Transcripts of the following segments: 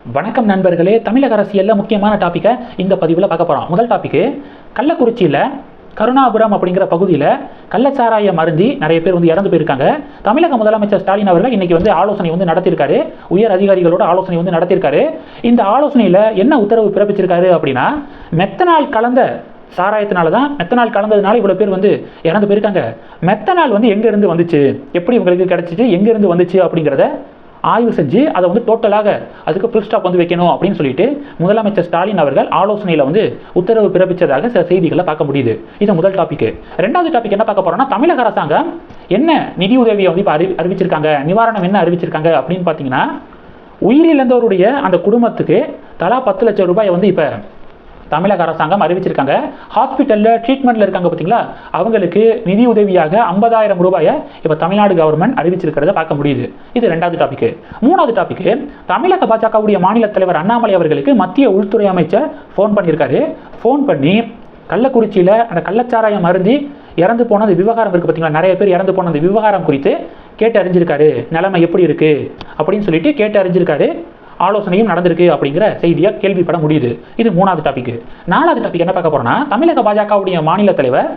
வணக்கம் நண்பர்களே தமிழக அரசியலில் முக்கியமான டாப்பிக்கை இந்த பதிவில் பார்க்க போகிறோம் முதல் டாப்பிக்கு கள்ளக்குறிச்சியில் கருணாபுரம் அப்படிங்கிற பகுதியில் கள்ளச்சாராய மருந்தி நிறைய பேர் வந்து இறந்து போயிருக்காங்க. தமிழக முதலமைச்சர் ஸ்டாலின் அவர்கள் இன்னைக்கு வந்து ஆலோசனை வந்து நடத்தியிருக்காரு. உயர் அதிகாரிகளோட ஆலோசனை வந்து நடத்தியிருக்காரு. இந்த ஆலோசனையில் என்ன உத்தரவு பிறப்பிச்சிருக்காரு அப்படின்னா மெத்தனால் கலந்த சாராயத்தினால தான் மெத்தனால் கலந்ததுனால இவ்வளோ பேர் வந்து இறந்து போயிருக்காங்க. மெத்தனால் வந்து எங்கேருந்து வந்துச்சு? எப்படி இவங்களுக்கு கிடச்சிச்சு? எங்கேருந்து வந்துச்சு அப்படிங்கிறத ஆய்வு செஞ்சு அதை வந்து டோட்டலாக அதுக்கு ஃபுல் ஸ்டாப் வந்து வைக்கணும் அப்படின்னு சொல்லிட்டு முதலமைச்சர் ஸ்டாலின் அவர்கள் ஆலோசனையில் வந்து உத்தரவு பிறப்பித்ததாக சில செய்திகளை பார்க்க முடியுது. இது முதல் டாபிக் ரெண்டாவது டாபிக் என்ன பார்க்க போறோம்னா தமிழக அரசாங்கம் என்ன நிதி உதவியை வந்து இப்போ அறி அறிவிச்சிருக்காங்க நிவாரணம் என்ன அறிவிச்சிருக்காங்க அப்படின்னு பார்த்தீங்கன்னா உயிரிழந்தவருடைய அந்த குடும்பத்துக்கு தலா பத்து லட்சம் ரூபாயை வந்து இப்போ தமிழக அரசாங்கம் அறிவிச்சிருக்காங்க. ஹாஸ்பிட்டலில் ட்ரீட்மெண்ட்டில் இருக்காங்க பார்த்தீங்களா அவங்களுக்கு நிதி உதவியாக ஐம்பதாயிரம் ரூபாயை இப்போ தமிழ்நாடு கவர்மெண்ட் அறிவிச்சிருக்கிறத பார்க்க முடியுது. இது ரெண்டாவது டாபிக் மூணாவது டாபிக் தமிழக பாஜகவுடைய மாநில தலைவர் அண்ணாமலை அவர்களுக்கு மத்திய உள்துறை அமைச்சர் ஃபோன் பண்ணியிருக்காரு. ஃபோன் பண்ணி கள்ளக்குறிச்சியில் அந்த கள்ளச்சாராயம் மருந்தி இறந்து போன அந்த விவகாரம் இருக்குது பார்த்தீங்களா நிறைய பேர் இறந்து போன அந்த விவகாரம் குறித்து கேட்டு அறிஞ்சிருக்காரு. நிலைமை எப்படி இருக்குது அப்படின்னு சொல்லிட்டு கேட்டு அறிஞ்சிருக்காரு. ஆலோசனையும் நடந்திருக்கு அப்படிங்கிற செய்தியை கேள்விப்பட முடியுது. இது மூணாவது டாபிக் நாலாவது டாபிக் என்ன பார்க்க போறோம்னா தமிழக பாஜகவுடைய மாநில தலைவர்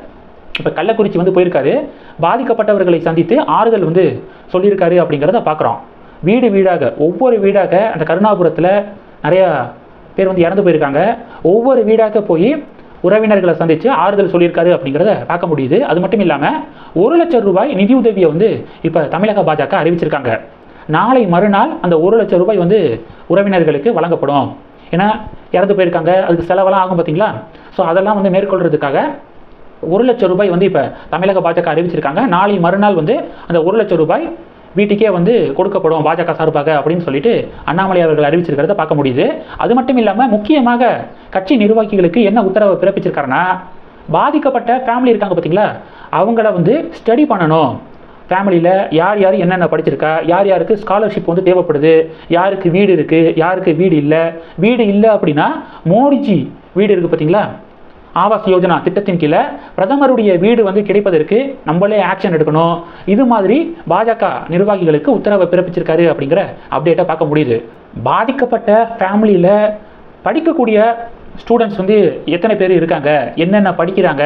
இப்போ கள்ளக்குறிச்சி வந்து போயிருக்காரு. பாதிக்கப்பட்டவர்களை சந்தித்து ஆறுதல் வந்து சொல்லியிருக்காரு அப்படிங்கிறத பார்க்குறோம். வீடு வீடாக ஒவ்வொரு வீடாக அந்த கருணாபுரத்தில் நிறையா பேர் வந்து இறந்து போயிருக்காங்க. ஒவ்வொரு வீடாக போய் உறவினர்களை சந்தித்து ஆறுதல் சொல்லியிருக்காரு அப்படிங்கிறத பார்க்க முடியுது. அது மட்டும் இல்லாமல் ஒரு லட்சம் ரூபாய் நிதியுதவியை வந்து இப்போ தமிழக பாஜக அறிவிச்சிருக்காங்க. நாளை மறுநாள் அந்த ஒரு லட்சம் ரூபாய் வந்து உறவினர்களுக்கு வழங்கப்படும். ஏன்னா இறந்து போயிருக்காங்க அதுக்கு செலவெல்லாம் ஆகும் பார்த்தீங்களா ஸோ அதெல்லாம் வந்து மேற்கொள்றதுக்காக ஒரு லட்சம் ரூபாய் வந்து இப்போ தமிழக பாஜக அறிவிச்சிருக்காங்க. நாளை மறுநாள் வந்து அந்த ஒரு லட்சம் ரூபாய் வீட்டுக்கே வந்து கொடுக்கப்படும் பாஜக சார்பாக அப்படின்னு சொல்லிட்டு அண்ணாமலை அவர்கள் அறிவிச்சிருக்கிறத பார்க்க முடியுது. அது மட்டும் இல்லாமல் முக்கியமாக கட்சி நிர்வாகிகளுக்கு என்ன உத்தரவை பிறப்பிச்சிருக்காருன்னா பாதிக்கப்பட்ட ஃபேமிலி இருக்காங்க பார்த்தீங்களா அவங்கள வந்து ஸ்டடி பண்ணணும். ஃபேமிலியில் யார் யார் என்னென்ன படிச்சிருக்கா? யார் யாருக்கு ஸ்காலர்ஷிப் வந்து தேவைப்படுது? யாருக்கு வீடு இருக்குது யாருக்கு வீடு இல்லை? வீடு இல்லை அப்படின்னா மோடிஜி வீடு இருக்குது பார்த்தீங்களா? ஆவாஸ் யோஜனா திட்டத்தின் கீழே பிரதமருடைய வீடு வந்து கிடைப்பதற்கு நம்மளே ஆக்ஷன் எடுக்கணும். இது மாதிரி பாஜக நிர்வாகிகளுக்கு உத்தரவை பிறப்பிச்சிருக்காரு அப்படிங்கிற அப்டேட்டை பார்க்க முடியுது. பாதிக்கப்பட்ட ஃபேமிலியில் படிக்கக்கூடிய ஸ்டூடெண்ட்ஸ் வந்து எத்தனை பேர் இருக்காங்க? என்னென்ன படிக்கிறாங்க?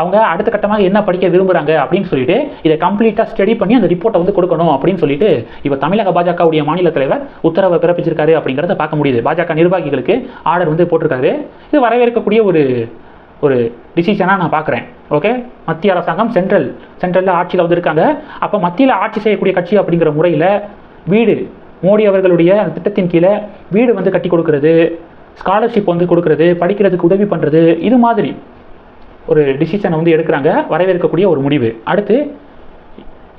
அவங்க அடுத்த கட்டமாக என்ன படிக்க விரும்புகிறாங்க அப்படின்னு சொல்லிட்டு இதை கம்ப்ளீட்டாக ஸ்டடி பண்ணி அந்த ரிப்போர்ட்டை வந்து கொடுக்கணும் அப்படின்னு சொல்லிட்டு இப்போ தமிழக பாஜகவுடைய மாநில தலைவர் உத்தரவை பிறப்பிச்சிருக்காரு அப்படிங்கிறத பார்க்க முடியுது. பாஜக நிர்வாகிகளுக்கு ஆர்டர் வந்து போட்டிருக்காரு. இது வரவேற்கக்கூடிய ஒரு ஒரு டிசிஷனாக நான் பார்க்குறேன். ஓகே மத்திய அரசாங்கம் சென்ட்ரல் சென்ட்ரலில் ஆட்சியில் வந்திருக்காங்க அப்போ மத்தியில் ஆட்சி செய்யக்கூடிய கட்சி அப்படிங்கிற முறையில் வீடு மோடி அவர்களுடைய அந்த திட்டத்தின் கீழே வீடு வந்து கட்டி கொடுக்கறது ஸ்காலர்ஷிப் வந்து கொடுக்கறது படிக்கிறதுக்கு உதவி பண்ணுறது இது மாதிரி ஒரு டிசிஷனை வந்து எடுக்கிறாங்க வரவேற்கக்கூடிய ஒரு முடிவு. அடுத்து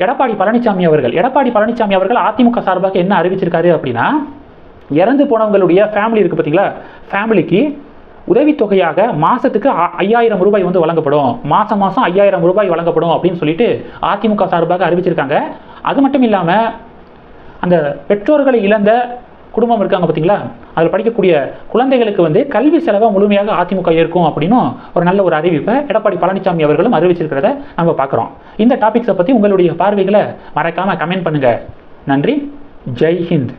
எடப்பாடி பழனிசாமி அவர்கள். எடப்பாடி பழனிசாமி அவர்கள் அதிமுக சார்பாக என்ன அறிவிச்சிருக்காரு அப்படின்னா இறந்து போனவங்களுடைய ஃபேமிலி இருக்குது பார்த்தீங்களா ஃபேமிலிக்கு உதவித்தொகையாக மாதத்துக்கு ஐயாயிரம் ரூபாய் வந்து வழங்கப்படும். மாதம் மாதம் ஐயாயிரம் ரூபாய் வழங்கப்படும் அப்படின்னு சொல்லிட்டு அதிமுக சார்பாக அறிவிச்சிருக்காங்க. அது மட்டும் இல்லாமல் அந்த பெற்றோர்களை இழந்த குடும்பம் இருக்காங்க பார்த்தீங்களா அதில் படிக்கக்கூடிய குழந்தைகளுக்கு வந்து கல்வி செலவை முழுமையாக அதிமுக ஏற்கும் அப்படின்னும் ஒரு நல்ல ஒரு அறிவிப்பை எடப்பாடி பழனிசாமி அவர்களும் அறிவிச்சிருக்கிறத நம்ம பார்க்குறோம். இந்த டாபிக்ஸை பற்றி உங்களுடைய பார்வைகளை மறக்காமல் கமெண்ட் பண்ணுங்கள் நன்றி. ஜெய் ஹிந்த்.